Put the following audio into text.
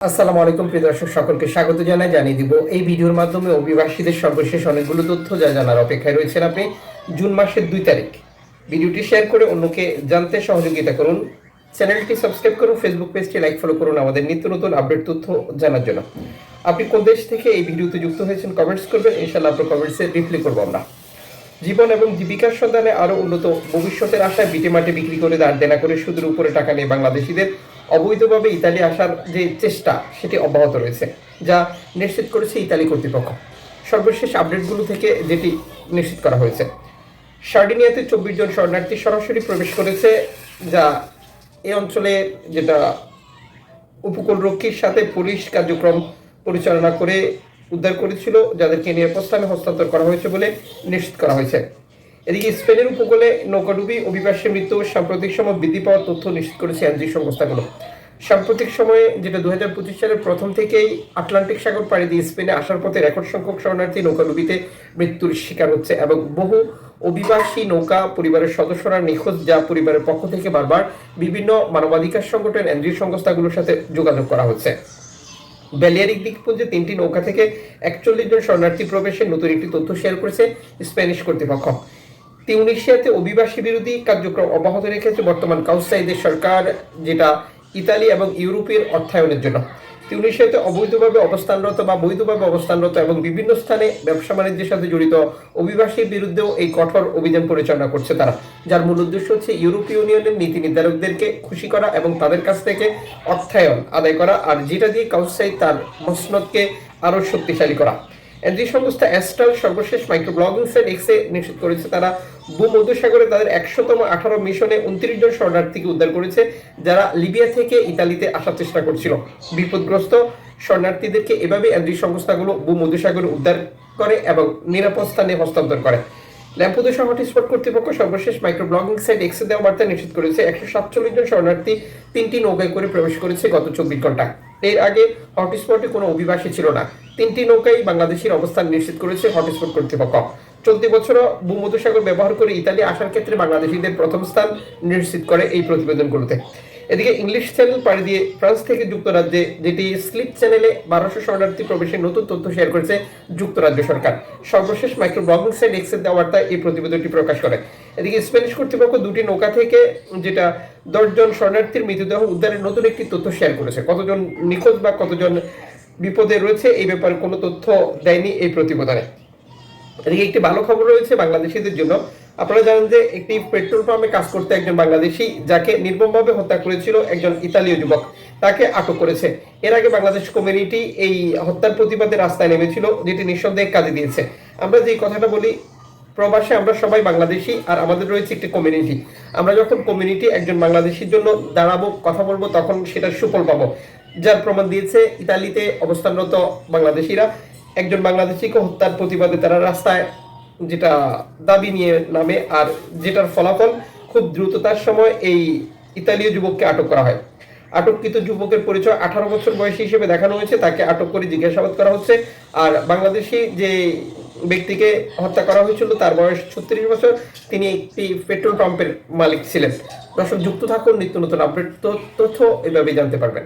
আসসালামু আলাইকুম প্রিয় দর্শক, সকলকে স্বাগত জানাই, জানিয়ে দিব এই ভিডিওর মাধ্যমে অভিবাসীদের সর্বশেষ অনেকগুলো তথ্য যা জানার অপেক্ষায় রয়েছেন আপনি জুন মাসের দুই তারিখ। ভিডিওটি শেয়ার করে অন্যকে জানতে সহযোগিতা করুন। চ্যানেলটি সাবস্ক্রাইব করুন ফেসবুক পেজটি লাইক ফলো করুন, আমাদের নিত্য নতুন আপডেট তথ্য জানার জন্য। আপনি কোন দেশ থেকে এই ভিডিওতে যুক্ত হয়েছেন কমেন্টস করবেন ইনশাল্লাহ আপনার কমেন্টসে রিপ্লাই করব আমরা। জীবন এবং জীবিকার সন্ধানে আরও উন্নত ভবিষ্যতের আশায় বিটে মাটি বিক্রি করে দাঁড় দেনা করে সুদের উপরে টাকা নিয়ে বাংলাদেশিদের অবৈধভাবে ইতালি আসার যে চেষ্টা, সেটি অব্যাহত রয়েছে, যা নিশ্চিত করেছে ইতালি কর্তৃপক্ষ। সর্বশেষ আপডেটগুলো থেকে যেটি নিশ্চিত করা হয়েছে, সার্ডিনিয়াতে চব্বিশ জন শরণার্থী সরাসরি প্রবেশ করেছে, যা এই অঞ্চলে যেটা উপকূলরক্ষীর সাথে পুলিশ কার্যক্রম পরিচালনা করে উদ্ধার করেছিল, যাদেরকে নিরাপদ স্থানে হস্তান্তর করা হয়েছে বলে নিশ্চিত করা হয়েছে। এদিকে স্পেনের উপকূলে নৌকাডুবি, অভিবাসী মৃত্যু, সাম্প্রতিক সময় বৃদ্ধি পাওয়ার তথ্য নিশ্চিত করেছে এনজি সংস্থাগুলো। সাম্প্রতিক সময়ে যেটা দু হাজার পঁচিশ সালের প্রথম থেকেই আটলান্টিক সাগর পাড়ি দিয়ে স্পেনে আসার পথে রেকর্ড সংখ্যক শরণার্থী নৌকাডুবিতে মৃত্যুর শিকার হচ্ছে এবং বহু অভিবাসী নৌকা পরিবারের সদস্যরা নিখোঁজ যা পরিবারের পক্ষ থেকে বারবার বিভিন্ন মানবাধিকার সংগঠন এনজিও সংস্থাগুলোর সাথে যোগাযোগ করা হচ্ছে। বেলিয়ারিক দ্বীপপুঞ্জে তিনটি নৌকা থেকে একচল্লিশ জন শরণার্থী প্রবেশের নতুন একটি তথ্য শেয়ার করেছে স্প্যানিশ কর্তৃপক্ষ। তিউনিশিয়াতে অভিবাসী বিরোধী কার্যক্রম অব্যাহত রেখেছে বর্তমান কাউসাইদের সরকার, যেটা ইতালি এবং ইউরোপের অর্থায়নের জন্য। তিউনিশিয়াতে অবৈধভাবে অবস্থানরত বা বৈধভাবে অবস্থানরত এবং বিভিন্ন স্থানে ব্যবসা বাণিজ্যের সাথে জড়িত অভিবাসীর বিরুদ্ধেও এই কঠোর অভিযান পরিচালনা করছে তারা। যার মূল উদ্দেশ্য হচ্ছে ইউরোপীয় ইউনিয়নের নীতি নির্ধারকদেরকে খুশি করা এবং তাদের কাছ থেকে অর্থায়ন আদায় করা, আর যেটা দিয়ে কাউসাই তার মসনদকে আরও শক্তিশালী করা। এনজি সংস্থা অ্যাস্ট্রাল সর্বশেষ মাইক্রো ব্লগিং সাইট এক্সে নিশ্চিত করেছে, তারা ভূমধ্যসাগরে তাদের একশোতম আঠারো মিশনে উনত্রিশ জন শরণার্থীকে উদ্ধার করেছে, যারা লিবিয়া থেকে ইতালিতে আসার চেষ্টা করছিল। বিপদগ্রস্ত শরণার্থীদেরকে এভাবে এনজি সংস্থাগুলো ভূমধ্যসাগরে উদ্ধার করে এবং নিরাপদ স্থানে হস্তান্তর করে। ল্যাম্পোদোসা হটস্পট কর্তৃপক্ষ সর্বশেষ মাইক্রো সাইট এক্সে দেওয়া বার্তা নিশ্চিত করেছে, একশো সাতচল্লিশ জন শরণার্থী তিনটি নৌকায় করে প্রবেশ করেছে গত চব্বিশ ঘণ্টা এর আগে হটস্পটে কোনো অভিবাসী ছিল না। তিনটি নৌকাই বাংলাদেশের অবস্থান নিশ্চিত করেছে হটস্পট কর্তৃপক্ষ। চলতি বছরও ভূমধ্যসাগর ব্যবহার করে ইতালি আসার ক্ষেত্রে বাংলাদেশিদের প্রথম স্থান নিশ্চিত করে এই প্রতিবেদনগুলোতে। এদিকে ইংলিশ চ্যানেল পাড়ি দিয়ে ফ্রান্স থেকে যুক্তরাজ্যে, যেটি স্লিপ চ্যানেলে বারোশো শরণার্থী প্রবেশের নতুন তথ্য শেয়ার করেছে যুক্তরাজ্য সরকার। সর্বশেষ মাইক্রো ব্লগিং সাইট দেওয়া এই প্রতিবেদনটি প্রকাশ করে। এদিকে স্প্যানিশ কর্তৃপক্ষ দুটি নৌকা থেকে, যেটা দশজন শরণার্থীর মৃতদেহ উদ্ধারের নতুন একটি তথ্য শেয়ার করেছে। কতজন নিখোঁজ বা কতজন বিপদে রয়েছে, এই ব্যাপারে কোনো তথ্য দেয়নি এই প্রতিবেদনে। এদিকে একটি ভালো খবর রয়েছে বাংলাদেশিদের জন্য। আপনারা জানেন যে একটি পেট্রোল পাম্পে কাজ করতে একজন বাংলাদেশি, যাকে নির্মমভাবে হত্যা করেছিল একজন ইতালীয় যুবক, তাকে আটক করেছে। এর আগে বাংলাদেশ কমিউনিটি এই হত্যার প্রতিবাদে রাস্তায় নেমেছিল, যেটি নিঃসন্দেহে কাজে দিয়েছে। আমরা যে কথাটা বলি প্রবাসে আমরা সবাই বাংলাদেশি আর আমাদের রয়েছে একটি কমিউনিটি আমরা যখন কমিউনিটি একজন বাংলাদেশির জন্য দাঁড়াবো, কথা বলব, তখন সেটার সুফল পাবো। যার প্রমাণ দিয়েছে ইতালিতে অবস্থানরত বাংলাদেশিরা। একজন বাংলাদেশিকে হত্যার প্রতিবাদে তারা রাস্তায় যেটা দাবি নিয়ে নামে আর যেটার ফলাফল খুব দ্রুততার সময় এই ইতালীয় যুবককে আটক করা হয়। আটককৃত যুবকের পরিচয় আঠারো বছর বয়সী হিসেবে দেখানো হয়েছে, তাকে আটক করে জিজ্ঞাসাবাদ করা হচ্ছে। আর বাংলাদেশি যে ব্যক্তিকে হত্যা করা হয়েছিল, তার বয়স ছত্রিশ বছর। তিনি একটি পেট্রোল পাম্পের মালিক ছিলেন। দর্শক, যুক্ত থাকুন, নিত্য নতুন আপডেট তথ্য এভাবেই জানতে পারবেন।